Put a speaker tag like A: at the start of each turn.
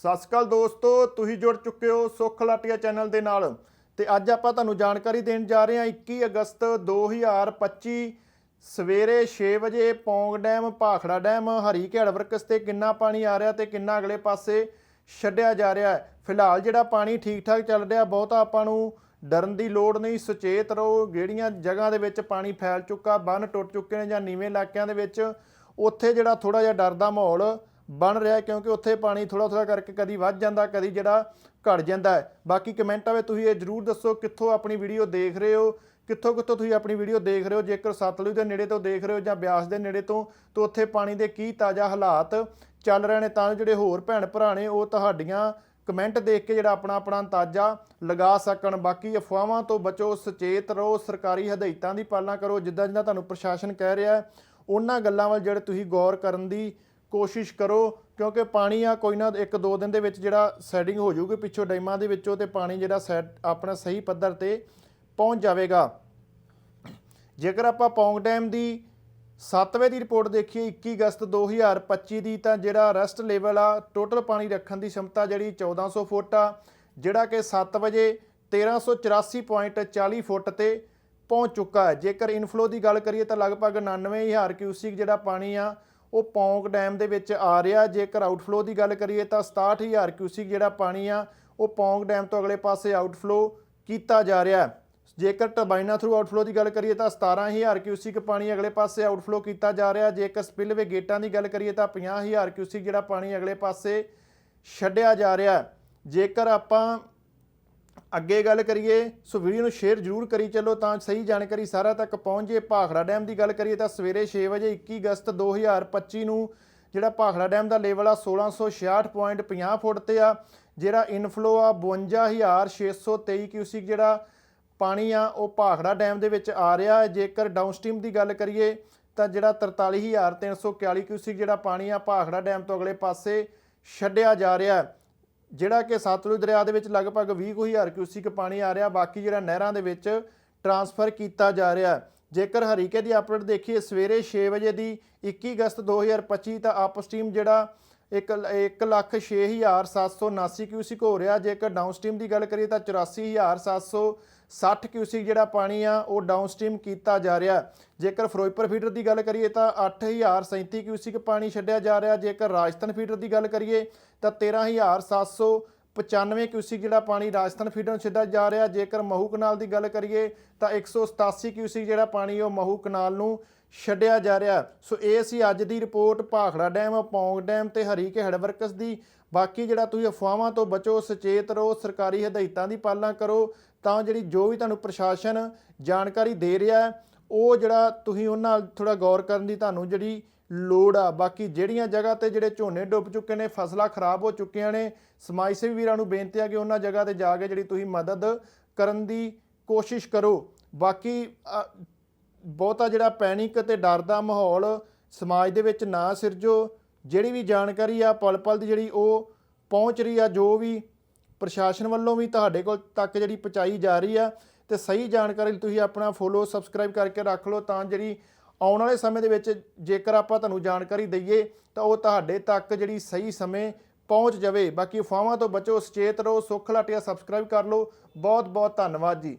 A: ਸਤਿ ਸ਼੍ਰੀ ਅਕਾਲ ਦੋਸਤੋ, ਤੁਸੀਂ ਜੁੜ ਚੁੱਕੇ ਹੋ ਸੁੱਖ ਲਾਟੀਆ ਚੈਨਲ ਦੇ ਨਾਲ। ਤੇ ਅੱਜ ਆਪਾਂ ਤੁਹਾਨੂੰ ਜਾਣਕਾਰੀ ਦੇਣ ਜਾ ਰਹੇ ਹਾਂ 21 ਅਗਸਤ 2025 ਸਵੇਰੇ 6 ਵਜੇ Pong dam, Bhakra dam, Harike works ਤੇ ਕਿੰਨਾ ਪਾਣੀ ਆ ਰਿਹਾ ਤੇ ਕਿੰਨਾ ਅਗਲੇ ਪਾਸੇ ਛੱਡਿਆ ਜਾ ਰਿਹਾ ਹੈ। ਫਿਲਹਾਲ ਜਿਹੜਾ ਪਾਣੀ ਠੀਕ ਠਾਕ ਚੱਲ ਰਿਹਾ, ਬਹੁਤਾ ਆਪਾਂ ਨੂੰ ਡਰਨ ਦੀ ਲੋੜ ਨਹੀਂ, ਸੁਚੇਤ ਰਹੋ। ਜਿਹੜੀਆਂ ਜਗ੍ਹਾ ਦੇ ਵਿੱਚ ਪਾਣੀ ਫੈਲ ਚੁੱਕਾ ਬੰਨ ਟੁੱਟ ਚੁੱਕੇ ਨੇ ਜਾਂ ਨੀਵੇਂ ਇਲਾਕਿਆਂ ਦੇ ਵਿੱਚ। ਉੱਥੇ ਜਿਹੜਾ ਥੋੜਾ ਜਿਹਾ ਡਰ ਦਾ ਮਾਹੌਲ ਬਣ ਰਿਹਾ ਕਿਉਂਕਿ ਉੱਥੇ ਪਾਣੀ ਥੋੜਾ ਥੋੜਾ ਕਰਕੇ ਕਦੀ ਵੱਧ ਜਾਂਦਾ, ਕਦੀ ਜਿਹੜਾ ਘਟ ਜਾਂਦਾ ਹੈ। ਬਾਕੀ ਕਮੈਂਟਾਂ ਵਿੱਚ ਤੁਸੀਂ ਇਹ ਜਰੂਰ ਦੱਸੋ ਕਿੱਥੋਂ ਆਪਣੀ ਵੀਡੀਓ ਦੇਖ ਰਹੇ ਹੋ, ਕਿੱਥੋਂ ਕਿੱਥੋਂ ਤੁਸੀਂ ਆਪਣੀ ਵੀਡੀਓ ਦੇਖ ਰਹੇ ਹੋ, ਜੇਕਰ ਸਤਲੁਜ ਦੇ ਨੇੜੇ ਤੋਂ ਦੇਖ ਰਹੇ ਹੋ ਜਾਂ ਬਿਆਸ ਦੇ ਨੇੜੇ ਤੋਂ, ਤਾਂ ਉੱਥੇ ਪਾਣੀ ਦੇ ਕੀ ਤਾਜ਼ਾ ਹਾਲਾਤ ਚੱਲ ਰਹੇ ਨੇ। ਤਾਂ ਜਿਹੜੇ ਹੋਰ ਭੈਣ ਭਰਾ ਨੇ, ਉਹ ਤੁਹਾਡੀਆਂ ਕਮੈਂਟ ਦੇਖ ਕੇ ਜਿਹੜਾ ਆਪਣਾ ਆਪਣਾ ਅੰਦਾਜ਼ਾ ਲਗਾ ਸਕਣ। ਬਾਕੀ ਅਫਵਾਹਾਂ ਤੋਂ ਬਚੋ, ਸੁਚੇਤ ਰਹੋ, ਸਰਕਾਰੀ ਹਦਾਇਤਾਂ ਦੀ ਪਾਲਣਾ ਕਰੋ। ਜਿੱਦਾਂ ਜਿੱਦਾਂ ਤੁਹਾਨੂੰ ਪ੍ਰਸ਼ਾਸਨ ਕਹਿ ਰਿਹਾ ਹੈ, ਉਹਨਾਂ ਗੱਲਾਂ ਵੱਲ ਜਿਹੜੇ ਤੁਸੀਂ ਗੌਰ ਕਰਨ ਦੀ ਕੋਸ਼ਿਸ਼ ਕਰੋ, ਕਿਉਂਕਿ ਪਾਣੀ ਆ ਕੋਈ ਨਾ, ਇੱਕ ਦੋ ਦਿਨ ਦੇ ਵਿੱਚ ਜਿਹੜਾ ਸੈਟਿੰਗ ਹੋ ਜਾਊਗੀ ਪਿੱਛੋਂ ਡੈਮਾਂ ਦੇ ਵਿੱਚੋਂ ਤੇ ਪਾਣੀ ਜਿਹੜਾ ਸੈਟ ਆਪਣਾ ਸਹੀ ਪੱਧਰ ਤੇ ਪਹੁੰਚ ਜਾਵੇਗਾ। ਜੇਕਰ ਆਪਾਂ ਪੌਂਗ ਡੈਮ ਦੀ 7ਵੇਂ ਦੀ ਰਿਪੋਰਟ ਦੇਖੀਏ 21 ਅਗਸਤ 2025 ਦੀ, ਤਾਂ ਜਿਹੜਾ ਰੈਸਟ ਲੈਵਲ ਆ, ਟੋਟਲ ਪਾਣੀ ਰੱਖਣ ਦੀ ਸ਼ਮਤਾ ਜਿਹੜੀ 1400 ਫੁੱਟ ਆ, ਜਿਹੜਾ ਕਿ 7 ਵਜੇ 1384.40 ਫੁੱਟ ਤੇ ਪਹੁੰਚ ਚੁੱਕਾ ਹੈ। ਜੇਕਰ ਇਨਫਲੋ ਦੀ ਗੱਲ ਕਰੀਏ, ਤਾਂ ਲਗਭਗ 99000 ਕਿਊਸਿਕ ਜਿਹੜਾ ਪਾਣੀ ਆ ਉਹ ਪੌਂਗ ਡੈਮ ਦੇ ਵਿੱਚ ਆ ਰਿਹਾ। ਜੇਕਰ ਆਊਟਫਲੋ ਦੀ ਗੱਲ ਕਰੀਏ ਤਾਂ 67000 ਕਿਊਸਿਕ ਜਿਹੜਾ ਪਾਣੀ ਆ, ਉਹ ਪੌਂਗ ਡੈਮ ਤੋਂ ਅਗਲੇ ਪਾਸੇ ਆਊਟਫਲੋ ਕੀਤਾ ਜਾ ਰਿਹਾ। ਜੇਕਰ ਟਰਬਾਈਨਾਂ ਥਰੂ ਆਊਟਫਲੋ ਦੀ ਗੱਲ ਕਰੀਏ ਤਾਂ 17000 ਕਿਊਸਿਕ ਪਾਣੀ ਅਗਲੇ ਪਾਸੇ ਆਊਟਫਲੋ ਕੀਤਾ ਜਾ ਰਿਹਾ। ਜੇਕਰ ਸਪਿਲਵੇ ਗੇਟਾਂ ਦੀ ਗੱਲ ਕਰੀਏ ਤਾਂ 50000 ਕਿਊਸਿਕ ਜਿਹੜਾ ਪਾਣੀ ਅਗਲੇ ਪਾਸੇ ਛੱਡਿਆ ਜਾ ਰਿਹਾ। ਜੇਕਰ ਆਪਾਂ ਅੱਗੇ ਗੱਲ ਕਰੀਏ, ਸੋ ਵੀਡੀਓ ਨੂੰ ਸ਼ੇਅਰ ਜ਼ਰੂਰ ਕਰੀ ਚੱਲੋ ਤਾਂ ਸਹੀ ਜਾਣਕਾਰੀ ਸਾਰਾ ਤੱਕ ਪਹੁੰਚ। ਜੇ ਭਾਖੜਾ ਡੈਮ ਦੀ ਗੱਲ ਕਰੀਏ ਤਾਂ ਸਵੇਰੇ 6 ਵਜੇ 21 ਅਗਸਤ 2025 ਨੂੰ ਜਿਹੜਾ ਭਾਖੜਾ ਡੈਮ ਦਾ ਲੈਵਲ ਆ 1666.50 ਫੁੱਟ ਤੇ ਆ, ਜਿਹੜਾ ਇਨਫਲੋ ਆ 52623 ਕਿਊਸਿਕ ਜਿਹੜਾ ਪਾਣੀ ਆ ਉਹ ਭਾਖੜਾ ਡੈਮ ਦੇ ਵਿੱਚ ਆ ਰਿਹਾ ਹੈ। ਜੇਕਰ ਡਾਊਨਸਟ੍ਰੀਮ ਦੀ ਗੱਲ ਕਰੀਏ ਤਾਂ ਜਿਹੜਾ 43341 ਕਿਊਸਿਕ ਜਿਹੜਾ ਪਾਣੀ ਆ ਭਾਖੜਾ ਡੈਮ ਤੋਂ ਅਗਲੇ ਪਾਸੇ ਛੱਡਿਆ ਜਾ ਰਿਹਾ ਹੈ। ਜਿਹੜਾ ਕਿ ਸਤਲੁਜ ਦਰਿਆ ਦੇ ਵਿੱਚ ਲਗਭਗ ਵੀਹ ਕੁ ਹਜ਼ਾਰ ਕਿਊਸਿਕ ਪਾਣੀ ਆ ਰਿਹਾ, ਬਾਕੀ ਜਿਹੜਾ ਨਹਿਰਾਂ ਦੇ ਵਿੱਚ ਟਰਾਂਸਫਰ ਕੀਤਾ ਜਾ ਰਿਹਾ ਜੇਕਰ ਹਰੀਕੇ ਦੀ ਅਪਡੇਟ ਦੇਖੀਏ, ਸਵੇਰੇ 6 ਵਜੇ ਦੀ 21 ਅਗਸਤ 2025 ਤਾਂ ਅਪਸਟ੍ਰੀਮ ਜਿਹੜਾ 106779 ਕਿਊਸਿਕ ਹੋ ਰਿਹਾ। ਜੇਕਰ ਡਾਊਨਸਟ੍ਰੀਮ ਦੀ ਗੱਲ ਕਰੀਏ ਤਾਂ 84760 ਕਿਊਸਿਕ ਜਿਹੜਾ ਪਾਣੀ ਆ, ਉਹ ਡਾਊਨਸਟ੍ਰੀਮ ਕੀਤਾ ਜਾ ਰਿਹਾ। ਜੇਕਰ ਫਿਰੋਜ਼ਪੁਰ ਫੀਡਰ ਦੀ ਗੱਲ ਕਰੀਏ ਤਾਂ 8037 ਕਿਊਸਿਕ ਪਾਣੀ ਛੱਡਿਆ ਜਾ ਰਿਹਾ। ਜੇਕਰ ਰਾਜਸਥਾਨ ਫੀਡਰ ਦੀ ਗੱਲ ਕਰੀਏ ਤਾਂ 13795 ਕਿਊਸਿਕ ਜਿਹੜਾ ਪਾਣੀ ਰਾਜਸਥਾਨ ਫੀਡਰ ਨੂੰ ਛੱਡਿਆ ਜਾ ਰਿਹਾ। ਜੇਕਰ ਮਹੂ ਕਨਾਲ ਦੀ ਗੱਲ ਕਰੀਏ, ਤਾਂ 187 ਕਿਊਸਿਕ ਜਿਹੜਾ ਪਾਣੀ ਉਹ ਮਹੂ ਕਨਾਲ ਨੂੰ ਛੱਡਿਆ ਜਾ ਰਿਹਾ। ਸੋ ਇਹ ਸੀ ਅੱਜ ਦੀ report, Bhakra dam, Pong dam ਤੇ ਹਰੀਕੇ ਹੈਡਵਰਕਸ ਦੀ। ਬਾਕੀ ਜਿਹੜਾ ਤੁਸੀਂ ਅਫਵਾਹਾਂ ਤੋਂ ਬਚੋ, ਸੁਚੇਤ ਰਹੋ, ਸਰਕਾਰੀ ਹਦਾਇਤਾਂ ਦੀ ਪਾਲਣਾ ਕਰੋ, ਤਾਂ ਜਿਹੜੀ ਜੋ ਵੀ ਤੁਹਾਨੂੰ ਪ੍ਰਸ਼ਾਸਨ ਜਾਣਕਾਰੀ ਦੇ ਰਿਹਾ, ਉਹ ਜਿਹੜਾ ਤੁਸੀਂ ਉਹਨਾਂ ਨਾਲ ਥੋੜਾ ਗੌਰ ਕਰਨ ਦੀ ਤੁਹਾਨੂੰ ਜਿਹੜੀ ਲੋੜ ਆ। ਬਾਕੀ ਜਿਹੜੀਆਂ ਜਗ੍ਹਾ ਤੇ ਜਿਹੜੇ ਝੋਨੇ ਡੁੱਬ ਚੁੱਕੇ ਨੇ, ਫਸਲਾਂ ਖਰਾਬ ਹੋ ਚੁੱਕੀਆਂ ਨੇ, ਸਮਾਜ ਸੇਵੀ ਵੀਰਾਂ ਨੂੰ ਬੇਨਤੀ ਆ ਕਿ ਉਹਨਾਂ ਜਗ੍ਹਾ ਤੇ ਜਾ ਕੇ ਜਿਹੜੀ ਤੁਸੀਂ ਮਦਦ ਕਰਨ ਦੀ ਕੋਸ਼ਿਸ਼ ਕਰੋ। ਬਾਕੀ ਬਹੁਤਾ ਜਿਹੜਾ ਪੈਨਿਕ ਤੇ ਡਰ ਦਾ ਮਾਹੌਲ ਸਮਾਜ ਦੇ ਵਿੱਚ ਨਾ ਸਿਰਜੋ। ਜਿਹੜੀ ਵੀ ਜਾਣਕਾਰੀ ਆ ਪਲ ਪਲ ਦੀ ਜਿਹੜੀ ਉਹ ਪਹੁੰਚ ਰਹੀ ਆ, ਜੋ ਵੀ ਪ੍ਰਸ਼ਾਸਨ ਵੱਲੋਂ ਵੀ ਤੁਹਾਡੇ ਕੋਲ ਤੱਕ ਜਿਹੜੀ ਪਹੁੰਚਾਈ ਜਾ ਰਹੀ ਆ, ਤੇ ਸਹੀ ਜਾਣਕਾਰੀ ਲਈ ਤੁਸੀਂ ਆਪਣਾ ਫੋਲੋ ਸਬਸਕ੍ਰਾਈਬ ਕਰਕੇ ਰੱਖ ਲਓ, ਤਾਂ ਜਿਹੜੀ ਆਉਣ ਵਾਲੇ ਸਮੇਂ ਦੇ ਵਿੱਚ ਜੇਕਰ ਆਪਾਂ ਤੁਹਾਨੂੰ ਜਾਣਕਾਰੀ ਦਈਏ ਤਾਂ ਉਹ ਤੁਹਾਡੇ ਤੱਕ ਜਿਹੜੀ ਸਹੀ ਸਮੇਂ ਪਹੁੰਚ ਜਾਵੇ। ਬਾਕੀ ਅਫਵਾਹਾਂ ਤੋਂ ਬਚੋ, ਸੁਚੇਤ ਰਹੋ, ਸੁੱਖ ਲਾਟਿਆ ਸਬਸਕ੍ਰਾਈਬ ਕਰ ਲਓ। ਬਹੁਤ ਬਹੁਤ ਧੰਨਵਾਦ ਜੀ।